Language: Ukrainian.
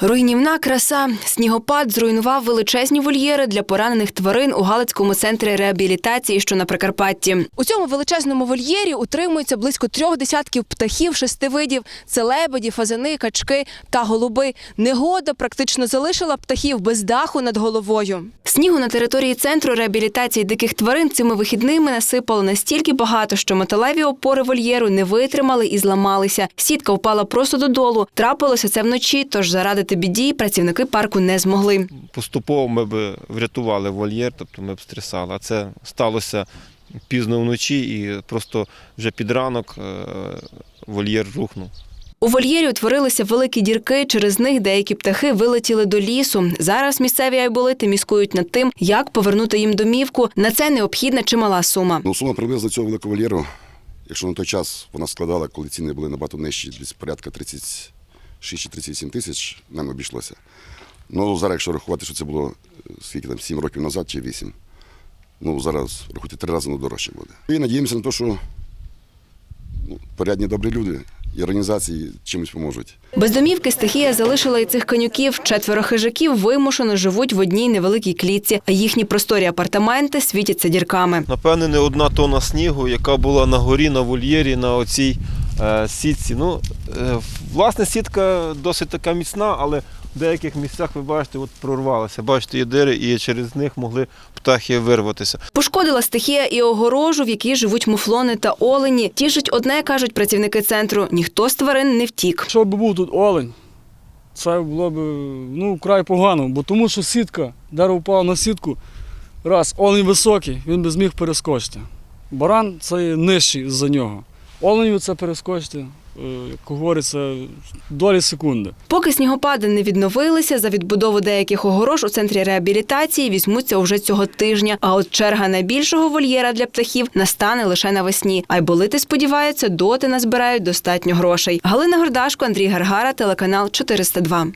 Руйнівна краса. Снігопад зруйнував величезні вольєри для поранених тварин у Галицькому центрі реабілітації, що на Прикарпатті. У цьому величезному вольєрі утримується близько трьох десятків птахів шести видів: це лебеді, фазани, качки та голуби. Негода практично залишила птахів без даху над головою. Снігу на території центру реабілітації диких тварин цими вихідними насипало настільки багато, що металеві опори вольєру не витримали і зламалися. Сітка впала просто додолу. Трапилося це вночі, тож запобігти біді працівники парку не змогли. Поступово ми б врятували вольєр, тобто ми б стрісали. А це сталося пізно вночі, і просто вже під ранок е, вольєр рухнув. У вольєрі утворилися великі дірки. Через них деякі птахи вилетіли до лісу. Зараз місцеві айболити міскують над тим, як повернути їм домівку. На це необхідна чимала сума. Ну, сума приблизно цього великого вольєру, якщо на той час вона складала, коли ціни були набагато нижчі, десь порядка 30 6,37 тисяч нам обійшлося. Ну зараз, якщо рахувати, що це було е, скільки там, 7 років назад чи 8, ну зараз рахуйте три рази ну, дорожче буде. І надіємося на те, що ну, порядні добрі люди. І організації чимось поможуть. Без домівки стихія залишила і цих конюків. Четверо хижаків вимушено живуть в одній невеликій клітці, а їхні просторі апартаменти світяться дірками. Напевне, не одна тона снігу, яка була на горі, на вольєрі, на оцій е, сітці. Ну, е, власне, сітка досить така міцна, але в деяких місцях ви бачите, от прорвалася. Бачите, є дири, і через них могли птахи вирватися. Пошкодила стихія і огорожу, в якій живуть муфлони та олені. Тішить одне, кажуть працівники центру: ніхто з тварин не втік. Якщо б був тут олень, це було б ну, вкрай погано, бо тому що сітка, дерево впало на сітку, раз, олень високий, він би зміг перескочити. Баран це нижчий за нього. Оленю це перескочити, говориться, долі секунди. Поки снігопади не відновилися, за відбудову деяких огорож у центрі реабілітації візьмуться уже цього тижня. А от черга найбільшого вольєра для птахів настане лише навесні. А й болити сподіваються, доти назбирають достатньо грошей. Галина Гордашко, Андрій Гаргара, телеканал 402.